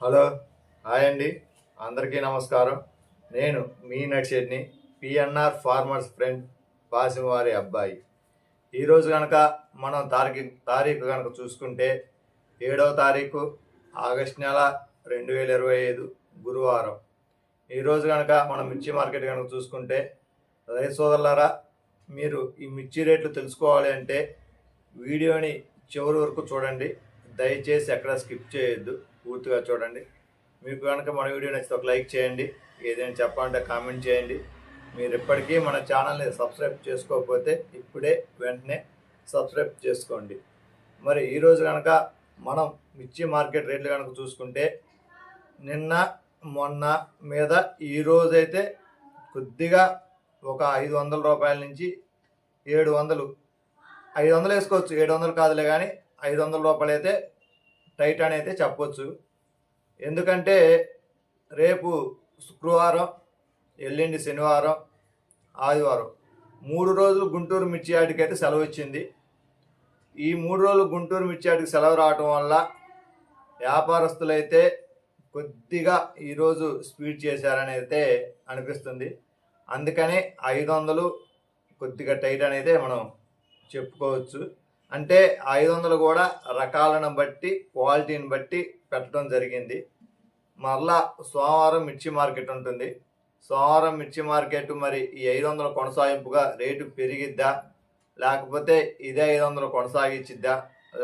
Hello hi అండి. అందరికీ నమస్కారం. నేను మీ నడిచెడ్ని పిఎన్ఆర్ ఫార్మర్స్ ఫ్రెండ్ వారి అబ్బాయి. ఈరోజు కనుక మనం తారీఖు తారీఖు కనుక చూసుకుంటే ఏడవ తారీఖు ఆగస్ట్ నెల రెండు వేల ఇరవై ఐదు గురువారం. ఈరోజు కనుక మనం మిర్చి మార్కెట్ కనుక చూసుకుంటే రైతు సోదరులారా మీరు ఈ మిర్చి రేట్లు తెలుసుకోవాలి అంటే వీడియోని చివరి వరకు చూడండి. దయచేసి ఎక్కడ స్కిప్ చేయొద్దు. పూర్తిగా చూడండి. మీకు కనుక మన వీడియో నచ్చితే ఒక లైక్ చేయండి. ఏదైనా చెప్పాలంటే కామెంట్ చేయండి. మీరు ఇప్పటికీ మన ఛానల్ని సబ్స్క్రైబ్ చేసుకోకపోతే ఇప్పుడే వెంటనే సబ్స్క్రైబ్ చేసుకోండి. మరి ఈరోజు కనుక మనం మిర్చి మార్కెట్ రేట్లు కనుక చూసుకుంటే నిన్న మొన్న మీద ఈ రోజైతే కొద్దిగా ఒక ఐదు వందల రూపాయల నుంచి ఏడు వందలు ఐదు వందలు వేసుకోవచ్చు. ఏడు వందలు కాదులే కానీ ఐదు వందల రూపాయలు అయితే టైట్ అని అయితే చెప్పొచ్చు. ఎందుకంటే రేపు శుక్రవారం ఎల్లుండి శనివారం ఆదివారం మూడు రోజులు గుంటూరు మిర్చి యార్డుకి అయితే సెలవు ఇచ్చింది ఈ మూడు రోజులు గుంటూరు మిర్చి యార్డుకి సెలవు రావటం వల్ల వ్యాపారస్తులైతే కొద్దిగా ఈరోజు స్పీడ్ చేశారని అయితే అనిపిస్తుంది. అందుకనే ఐదు వందలు కొద్దిగా టైట్ అనేది మనం చెప్పుకోవచ్చు. అంటే ఐదు వందలు కూడా రకాలను బట్టి క్వాలిటీని బట్టి పెట్టడం జరిగింది. మరలా సోమవారం మిర్చి మార్కెట్ ఉంటుంది. సోమవారం మిర్చి మార్కెట్ మరి ఈ ఐదు వందల కొనసాగింపుగా రేటు పెరిగిద్దా? లేకపోతే ఇదే ఐదు వందలు కొనసాగించిద్దా?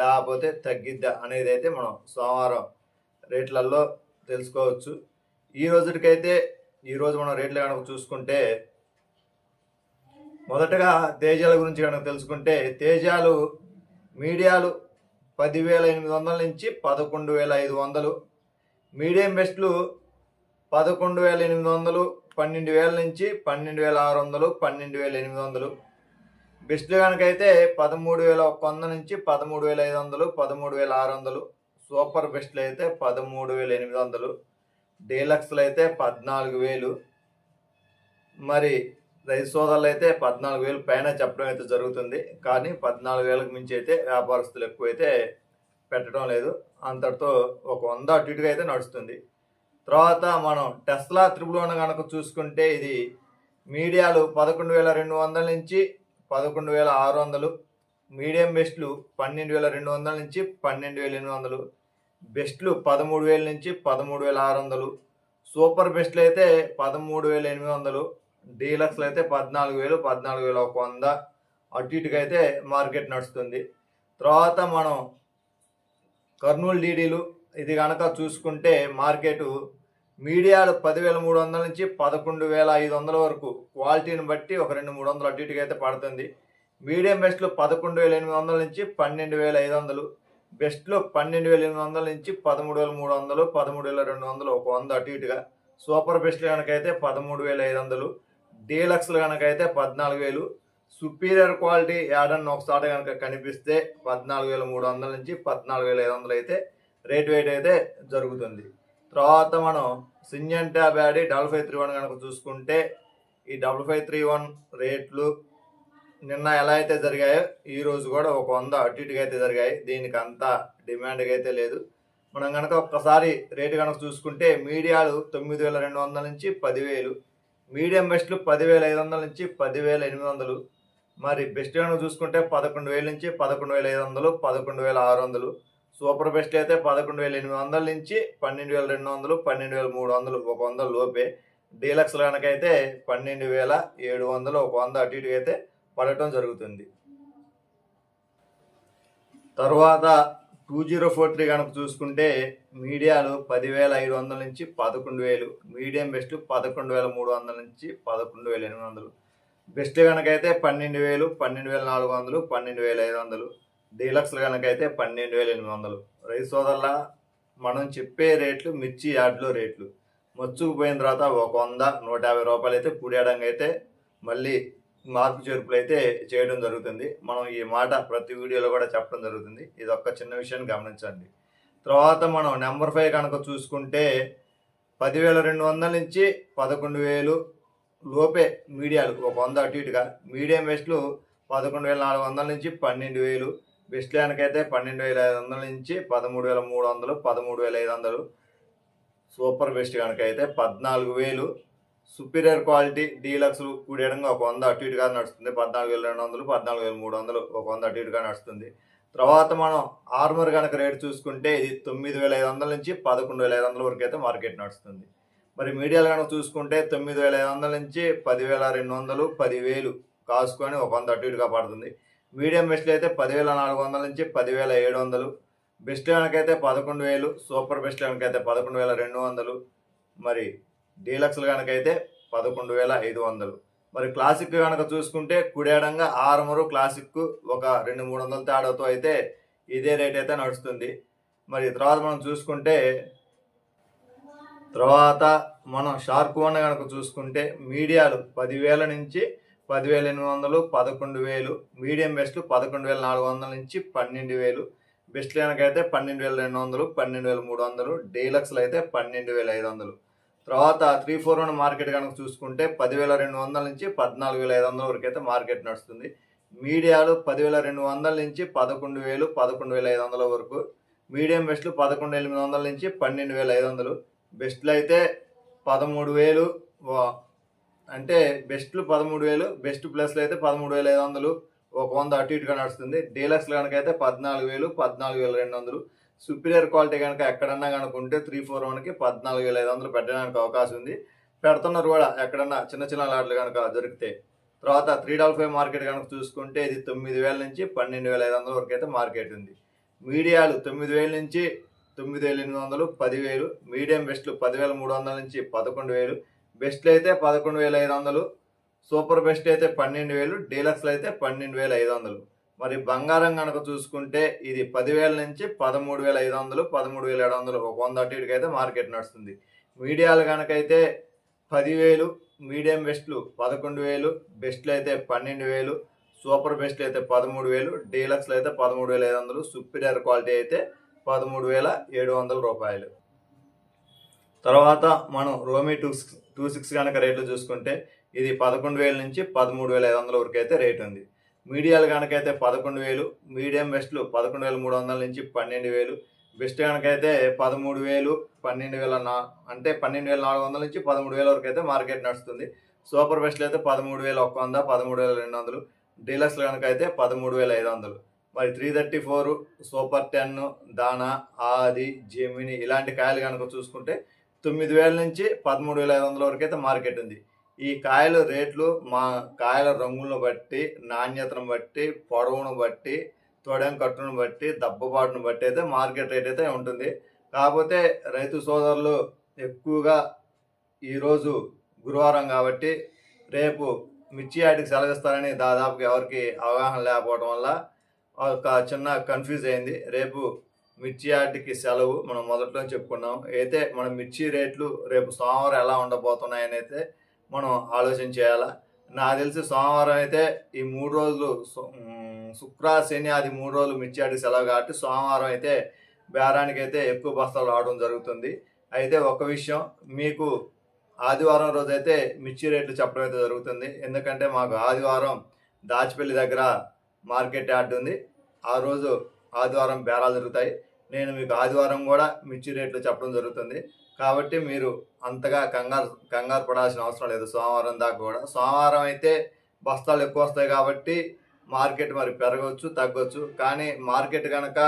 లేకపోతే తగ్గిద్దా అనేది అయితే మనం సోమవారం రేట్లలో తెలుసుకోవచ్చు. ఈ రోజుకైతే ఈరోజు మనం రేట్లు కనుక చూసుకుంటే మొదటగా తేజాల గురించి కనుక తెలుసుకుంటే తేజాలు మీడియాలు పదివేల ఎనిమిది వందల నుంచి పదకొండు వేల ఐదు వందలు. మీడియం బెస్ట్లు పదకొండు వేల ఎనిమిది వందలు పన్నెండు వేల నుంచి పన్నెండు వేల ఆరు వందలు పన్నెండు వేల ఎనిమిది వందలు. బెస్ట్లు కనుకైతే పదమూడు వేల ఒక్క వంద నుంచి పదమూడు వేల ఐదు వందలు పదమూడు వేల ఆరు వందలు. సూపర్ బెస్ట్లు అయితే పదమూడు వేల ఎనిమిది వందలు. డీలక్స్లు అయితే పద్నాలుగు వేలు. మరి రైతు సోదరులు అయితే పద్నాలుగు వేలు పైన చెప్పడం అయితే జరుగుతుంది. కానీ పద్నాలుగు వేలకు మించి అయితే వ్యాపారస్తులు ఎక్కువైతే పెట్టడం లేదు. అంతటితో ఒక వంద అటు అయితే నడుస్తుంది. తర్వాత మనం టెస్లా త్రిబులోన కనుక చూసుకుంటే ఇది మీడియాలు పదకొండు వేల రెండు వందల నుంచి పదకొండు వేల ఆరు వందలు మీడియం బెస్ట్లు పన్నెండు వేల రెండు వందల నుంచి పన్నెండు వేల ఎనిమిది వందలు బెస్ట్లు పదమూడు వేల నుంచి పదమూడు వేల ఆరు వందలు సూపర్ బెస్ట్లు అయితే పదమూడు వేల ఎనిమిది వందలు డీలక్స్లో అయితే పద్నాలుగు వేలు పద్నాలుగు వేల ఒక వంద అటు ఇటుగా అయితే మార్కెట్ నడుస్తుంది. తర్వాత మనం కర్నూలు డీడీలు ఇది కనుక చూసుకుంటే మార్కెట్ మీడియాలు పదివేల మూడు వందల నుంచి పదకొండు వేల ఐదు వందల వరకు క్వాలిటీని బట్టి ఒక రెండు మూడు వందలు అటు ఇటుగా అయితే పడుతుంది. మీడియం బెస్ట్లు పదకొండు వేల ఎనిమిది వందల నుంచి పన్నెండు వేల ఐదు వందలు. బెస్ట్లో పన్నెండు వేల ఎనిమిది వందల నుంచి పదమూడు వేల మూడు వందలు పదమూడు వేల రెండు వందలు ఒక వంద అటు ఇటుగా. సూపర్ బెస్ట్లు కనుకైతే పదమూడు వేల ఐదు వందలు. డీలక్స్లు కనుక అయితే పద్నాలుగు వేలు. సుపీరియర్ క్వాలిటీ యాడన్ ఒకసారి కనుక కనిపిస్తే పద్నాలుగు వేల మూడు వందల నుంచి పద్నాలుగు వేల ఐదు వందలు అయితే రేట్ వెయిట్ అయితే జరుగుతుంది. తర్వాత మనం సింజంటా బ్యాడీ డబల్ ఫైవ్ త్రీ వన్ కనుక చూసుకుంటే ఈ డబల్ ఫైవ్ త్రీ వన్ రేట్లు నిన్న ఎలా అయితే జరిగాయో ఈ రోజు కూడా ఒక వంద అటు ఇటుగా అయితే జరిగాయి. దీనికి అంత డిమాండ్గా అయితే లేదు. మనం కనుక ఒక్కసారి రేటు కనుక చూసుకుంటే మీడియాలు తొమ్మిది వేల రెండు వందల నుంచి పదివేలు. మీడియం బెస్ట్లు పదివేల ఐదు వందల నుంచి పదివేల ఎనిమిది వందలు. మరి బెస్ట్ కనుక చూసుకుంటే పదకొండు వేల నుంచి పదకొండు వేల ఐదు వందలు పదకొండు వేల ఆరు వందలు. సూపర్ బెస్ట్ అయితే పదకొండు వేల ఎనిమిది వందల నుంచి పన్నెండు వేల రెండు వందలు పన్నెండు వేల మూడు వందలు ఒక వందల లోపే. డీలక్స్ కనుకైతే పన్నెండు వేల ఏడు వందలు ఒక వంద అటు ఇటు అయితే పడటం జరుగుతుంది. తర్వాత టూ జీరో ఫోర్ త్రీ కనుక చూసుకుంటే మీడియాలు పదివేల ఐదు వందల నుంచి పదకొండు వేలు మీడియం బెస్ట్ పదకొండు వేల మూడు వందల నుంచి పదకొండు వేల ఎనిమిది వందలు. బెస్ట్ కనుకైతే పన్నెండు వేలు పన్నెండు వేల నాలుగు వందలు పన్నెండు వేల ఐదు వందలు. డీలక్స్లు కనుకైతే పన్నెండు వేల ఎనిమిది వందలు. రైతు సోదరుల మనం చెప్పే రేట్లు మిర్చి యార్డ్లో రేట్లు. మచ్చుకు పోయిన తర్వాత ఒక వంద నూట యాభై రూపాయలు అయితే కూడేయడానికి అయితే మళ్ళీ మార్పు చేర్పులు అయితే చేయడం జరుగుతుంది. మనం ఈ మాట ప్రతి వీడియోలో కూడా చెప్పడం జరుగుతుంది. ఇది ఒక్క చిన్న విషయాన్ని గమనించండి. తర్వాత మనం నెంబర్ ఫైవ్ కనుక చూసుకుంటే పదివేల రెండు వందల నుంచి పదకొండు వేలు లోపే మీడియాలు ఒక వంద అటు ఇటుగా. మీడియం బెస్ట్లు పదకొండు వేల నాలుగు వందల నుంచి పన్నెండు వేలు. బెస్ట్ ల్యాన్కి అయితే పన్నెండు వేల ఐదు వందల నుంచి పదమూడు వేల మూడు వందలు పదమూడు వేల ఐదు వందలు. సూపర్ బెస్ట్ కనుక అయితే పద్నాలుగు వేలు. సుపీరియర్ క్వాలిటీ డీలక్స్ కూడేయడంగా ఒక వంద అటు ఇటుగా నడుస్తుంది. పద్నాలుగు వేల రెండు వందలు పద్నాలుగు వేల మూడు వందలు ఒక వంద అటు ఇటుగా నడుస్తుంది. తర్వాత మనం ఆర్మర్ కనుక రేట్ చూసుకుంటే ఇది తొమ్మిది వేల ఐదు వందల నుంచి పదకొండు వేల ఐదు వందల వరకు అయితే మార్కెట్ నడుస్తుంది. మరి మీడియాలు కనుక చూసుకుంటే తొమ్మిది వేల ఐదు వందల నుంచి పదివేల రెండు వందలు పదివేలు కాసుకొని ఒక వంద అటు ఇటుగా పడుతుంది. మీడియం బెస్ట్లు అయితే పదివేల నాలుగు వందల నుంచి పదివేల ఏడు వందలు. బెస్ట్ కనుకైతే పదకొండు వేలు సూపర్ బెస్ట్ కనుకైతే పదకొండు వేల రెండు వందలు. మరి డీలక్స్లు కనుకైతే పదకొండు వేల ఐదు వందలు. మరి క్లాసిక్ కనుక చూసుకుంటే కుడేడంగా ఆరుమరు క్లాసిక్ ఒక రెండు మూడు వందల తేడాతో అయితే ఇదే రేట్ అయితే నడుస్తుంది. మరి తర్వాత మనం చూసుకుంటే తర్వాత మనం షార్క్ వన్ కనుక చూసుకుంటే మీడియాలు పదివేల నుంచి పదివేల ఎనిమిది వందలు పదకొండు వేలు మీడియం బెస్ట్లు పదకొండు వేల నాలుగు వందల నుంచి పన్నెండు వేలు బెస్ట్ అయితే పన్నెండు వేల రెండు వందలు పన్నెండు వేల మూడు వందలు డీలక్స్లు అయితే పన్నెండు వేల ఐదు వందలు. తర్వాత త్రీ ఫోర్ వన్ మార్కెట్ కనుక చూసుకుంటే పదివేల రెండు వందల నుంచి పద్నాలుగు వేల ఐదు వందల వరకు అయితే మార్కెట్ నడుస్తుంది. మీడియాలు పదివేల రెండు వందల నుంచి పదకొండు వేలు పదకొండు వేల ఐదు వందల వరకు. మీడియం బెస్ట్లు పదకొండు ఎనిమిది వందల నుంచి పన్నెండు వేల ఐదు వందలు. బెస్ట్లు అయితే పదమూడు వేలు అంటే బెస్ట్లు పదమూడు వేలు బెస్ట్ ప్లస్లు అయితే పదమూడు వేల ఐదు వందలు. ఒక వంద అటు ఇటుగా నడుస్తుంది. డీలక్స్ కనుక అయితే పద్నాలుగు వేలు పద్నాలుగు వేల రెండు వందలు. సుపీరియర్ క్వాలిటీ కనుక ఎక్కడన్నా కనుకుంటే త్రీ ఫోర్ వన్కి పద్నాలుగు వేల ఐదు వందలు పెట్టడానికి అవకాశం ఉంది. పెడుతున్నారు కూడా ఎక్కడన్నా చిన్న చిన్న లాట్లు కనుక దొరికితే. తర్వాత త్రీ డబల్ ఫైవ్ మార్కెట్ కనుక చూసుకుంటే ఇది తొమ్మిది వేల నుంచి పన్నెండు వేల ఐదు వందల వరకు అయితే మార్కెట్ ఉంది. మీడియాలు తొమ్మిది వేల నుంచి తొమ్మిది వేల ఎనిమిది వందలు పదివేలు. మీడియం బెస్ట్లు పదివేల మూడు వందల నుంచి పదకొండు వేలు. బెస్ట్లు అయితే పదకొండు వేల ఐదు వందలు. సూపర్ బెస్ట్ అయితే పన్నెండు వేలు. డీలక్స్లు అయితే పన్నెండు వేల ఐదు వందలు. మరి బంగారం కనుక చూసుకుంటే ఇది పదివేల నుంచి పదమూడు వేల ఐదు వందలు పదమూడు వేల ఏడు వందలు ఒక వంద అటు ఇటుకైతే మార్కెట్ నడుస్తుంది. మీడియాలు కనుకైతే పదివేలు మీడియం బెస్ట్లు పదకొండు వేలు బెస్ట్లు అయితే పన్నెండు వేలు సూపర్ బెస్ట్లు అయితే పదమూడు వేలు డీలక్స్లు అయితే పదమూడు వేల ఐదు వందలు సుపీరియర్ క్వాలిటీ అయితే పదమూడు వేల ఏడు వందల రూపాయలు. తర్వాత మనం రోమీ టూ సిక్స్ టూ సిక్స్ కనుక రేట్లు చూసుకుంటే ఇది పదకొండు వేల నుంచి పదమూడు వేల ఐదు వందల వరకు అయితే రేట్ ఉంది. మీడియాలు కనుకైతే పదకొండు వేలు మీడియం బెస్ట్లు పదకొండు వేల మూడు వందల నుంచి పన్నెండు వేలు బెస్ట్ కనుకైతే పదమూడు వేలు పన్నెండు వేల నా అంటే పన్నెండు వేల నాలుగు వందల నుంచి పదమూడు వేల వరకు అయితే మార్కెట్ నడుస్తుంది. సూపర్ బెస్ట్లు అయితే పదమూడు వేల ఒక్క వంద పదమూడు వేల రెండు వందలు. డీలక్స్లు కనుక అయితే పదమూడు వేల ఐదు వందలు. మరి three thirty four super ten దానా ఆది జెమిని ఇలాంటి కాయలు కనుక చూసుకుంటే తొమ్మిది వేల నుంచి పదమూడు వేల ఐదు వందల వరకు అయితే మార్కెట్ ఉంది. ఈ కాయల రేట్లు మా కాయల రంగులను బట్టి నాణ్యతను బట్టి పొడవును బట్టి తొడెం కట్టును బట్టి దబ్బబాటును బట్టి అయితే మార్కెట్ రేట్ అయితే ఉంటుంది. కాకపోతే రైతు సోదరులు ఎక్కువగా ఈరోజు గురువారం కాబట్టి రేపు మిర్చి యాటికి సెలవిస్తారని దాదాపుగా ఎవరికి అవగాహన లేకపోవడం వల్ల ఒక చిన్న కన్ఫ్యూజ్ అయింది. రేపు మిర్చి ఆటికి సెలవు మనం మొదట్లో చెప్పుకున్నాం. అయితే మన మిర్చి రేట్లు రేపు సోమవారం ఎలా ఉండబోతున్నాయని అయితే మనం ఆలోచన చేయాలా? నాకు తెలిసి సోమవారం అయితే ఈ మూడు రోజులు శుక్ర శని అది మూడు రోజులు మిర్చి సెలవు కాబట్టి సోమవారం అయితే బేరానికి అయితే ఎక్కువ బస్తాలు రావడం జరుగుతుంది. అయితే ఒక విషయం మీకు ఆదివారం రోజు అయితే మిర్చి రేట్లు చెప్పడం అయితే జరుగుతుంది. ఎందుకంటే మాకు ఆదివారం దాచిపల్లి దగ్గర మార్కెట్ యార్డ్ ఉంది. ఆ రోజు ఆదివారం బేరాలు జరుగుతాయి నేను మీకు ఆదివారం కూడా మిర్చి రేట్లు చెప్పడం జరుగుతుంది. కాబట్టి మీరు అంతగా కంగారు కంగారు పడాల్సిన అవసరం లేదు. సోమవారం దాకా కూడా. సోమవారం అయితే బస్తాలు ఎక్కువ వస్తాయి కాబట్టి మార్కెట్ మరి పెరగవచ్చు తగ్గొచ్చు. కానీ మార్కెట్ కనుక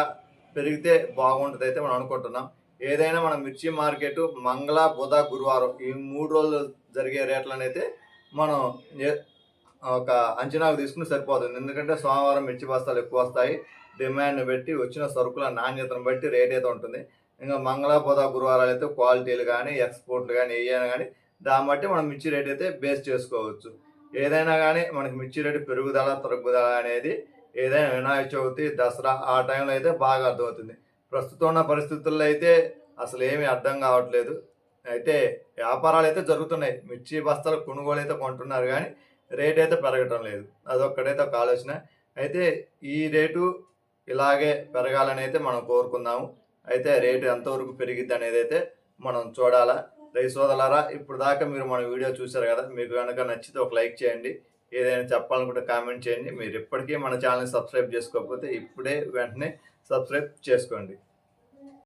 పెరిగితే బాగుంటుంది అయితే మనం అనుకుంటున్నాం. ఏదైనా మన మిర్చి మార్కెట్ మంగళ బుధ గురువారం ఈ మూడు రోజులు జరిగే రేట్లను అయితే మనం ఒక అంచనాకు తీసుకుని సరిపోతుంది. ఎందుకంటే సోమవారం మిర్చి బస్తాలు ఎక్కువ వస్తాయి. డిమాండ్ బట్టి వచ్చిన సరుకుల నాణ్యతను బట్టి రేట్ అయితే ఉంటుంది. ఇంకా మంగళ గురువారాలు అయితే క్వాలిటీలు కానీ ఎక్స్పోర్ట్లు కానీ ఏమైనా కానీ దాన్ని బట్టి మనం మిర్చి రేట్ అయితే బేస్ చేసుకోవచ్చు. ఏదైనా కానీ మనకి మిర్చి రేటు పెరుగుదల తరుగుదల అనేది ఏదైనా వినాయక చవితి దసరా ఆ టైంలో అయితే బాగా అర్థమవుతుంది. ప్రస్తుతం ఉన్న పరిస్థితుల్లో అయితే అసలు ఏమీ అర్థం కావట్లేదు. అయితే వ్యాపారాలు అయితే జరుగుతున్నాయి. మిర్చి బస్తాలు కొనుగోలు అయితే కొంటున్నారు కానీ రేట్ అయితే పెరగటం లేదు. అదొక్కడైతే ఒక ఆలోచన. అయితే ఈ రేటు ఇలాగే పెరగాలని అయితే మనం కోరుకుందాము. అయితే రేటు ఎంతవరకు పెరిగిద్ది అనేది అయితే మనం చూడాలా. రై సోదలారా ఇప్పుడు దాకా మీరు మన వీడియో చూశారు కదా మీకు కనుక నచ్చితే ఒక లైక్ చేయండి. ఏదైనా చెప్పాలనుకుంటే కామెంట్ చేయండి. మీరు ఇప్పటికీ మన ఛానల్ని సబ్స్క్రైబ్ చేసుకోకపోతే ఇప్పుడే వెంటనే సబ్స్క్రైబ్ చేసుకోండి.